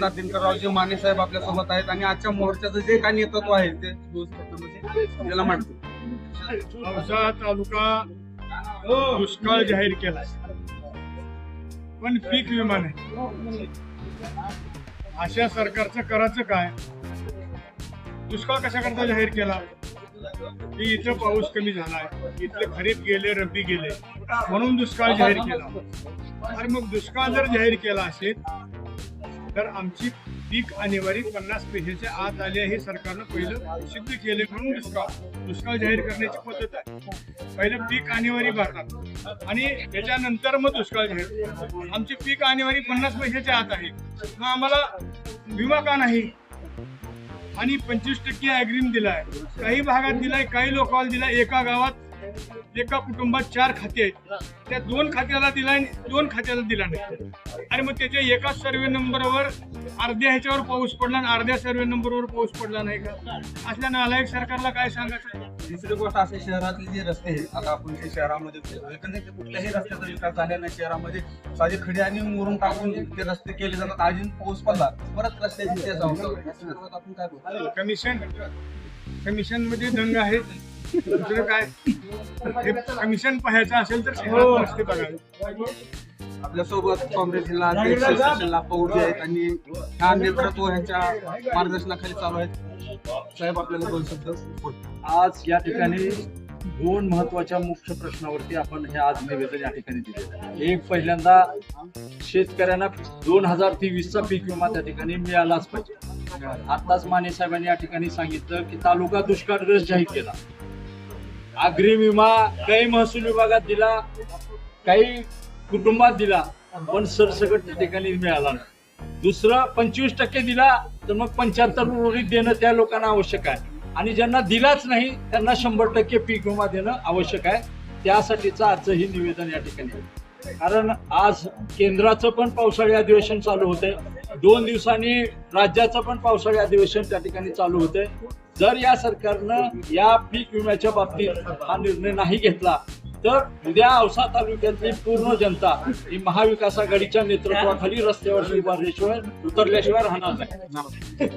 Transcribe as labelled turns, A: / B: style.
A: दिनकररावजी माने साहेब आपल्यासोबत आहेत आणि आजच्या मोर्चाचं जे काही नेतृत्व आहे ते त्याला म्हणतो
B: औसा तालुका दुष्काळ जाहीर केला पण पीक विमा नाही. अशा सरकारचं करायचं काय? दुष्काळ कशा करता जाहीर केला? की इथं पाऊस कमी झालाय. इथले खरीप गेले रब्बी गेले. म्हणून दुष्काळ जाहीर केला. अरे मग दुष्काळ जर जाहीर केला असेल तर आमची पीक आणेवारी पन्नास पैशाच्या आत आली आहे. हे सरकारनं पहिलं सिद्ध केले. म्हणून दुष्काळ दुष्काळ जाहीर करण्याची पद्धत आहे. पहिलं पीक आणेवारी भरणार आणि त्याच्यानंतर मग दुष्काळ जाहीर. आमची पीक आणेवारी पन्नास पैशाच्या आत आहे. मग आम्हाला विमा का नाही? आणि पंचवीस टक्के अग्रीम दिलाय. काही भागात दिलाय काही लोकांना दिलाय. एका गावात एका कुटुंबात चार खाते आहेत. त्या दोन खात्याला दिलाय दोन खात्याला दिला नाही. आणि मग त्याच्या एका सर्वे नंबरवर अर्ध्या ह्याच्यावर पाऊस पडला आणि अर्ध्या सर्वे नंबरवर पाऊस पडला नाही का? असल्या नालायक सरकारला काय सांगायचं?
A: दुसरी गोष्ट असे शहरातले जे रस्ते आहेत आता आपण जे शहरामध्ये एकंदरीत कुठल्याही रस्त्याचा विकास झाला नाही. शहरामध्ये साधी खडी आणि मुरुम टाकून ते रस्ते केले जातात. अजून पाऊस पडला परत रस्त्याची ते आपण काय
B: कमिशन कमिशनमध्ये दंग आहे दुसरं काय? हे कमिशन पाहायचं असेल तर शहरात रस्ते बघावे
A: आपल्यासोबत काँग्रेस जिल्हा अध्यक्ष जे आहेत आणि हा नेतृत्व ह्यांच्या मार्गदर्शनाखाली चालू आहेत. साहेब आपल्याला दोन शब्द
C: आज या ठिकाणी दोन महत्त्वाच्या मुख्य प्रश्नावरती आपण हे आज निवेदन या ठिकाणी आहे एक पहिल्यांदा शेतकऱ्यांना दोन हजार तेवीसचा पीक विमा त्या ठिकाणी मिळालाच पाहिजे. आताच माने साहेबांनी या ठिकाणी सांगितलं की तालुका दुष्काळग्रस्त जाहीर केला. अग्रिम विमा काही महसूल विभागात दिला काही कुटुंबात दिला पण सरसकट त्या ठिकाणी मिळाला नाही. दुसरं पंचवीस टक्के दिला तर मग पंच्याहत्तर उर्वरित देणं त्या लोकांना आवश्यक आहे. आणि ज्यांना दिलाच नाही त्यांना शंभर टक्के पीक विमा देणं आवश्यक आहे. त्यासाठीचं आजचं निवेदन या ठिकाणी आहे. कारण आज केंद्राचं पण पावसाळी अधिवेशन चालू होतंय दोन दिवसांनी राज्याचं पण पावसाळी अधिवेशन त्या ठिकाणी चालू होतंय जर या सरकारनं या पीक विम्याच्या बाबतीत हा निर्णय नाही घेतला तर उद्या औसा तालुक्यातली पूर्ण जनता ही महाविकास आघाडीच्या नेतृत्वाखाली रस्त्यावर उभारल्याशिवाय उतरल्याशिवाय राहणार नाही.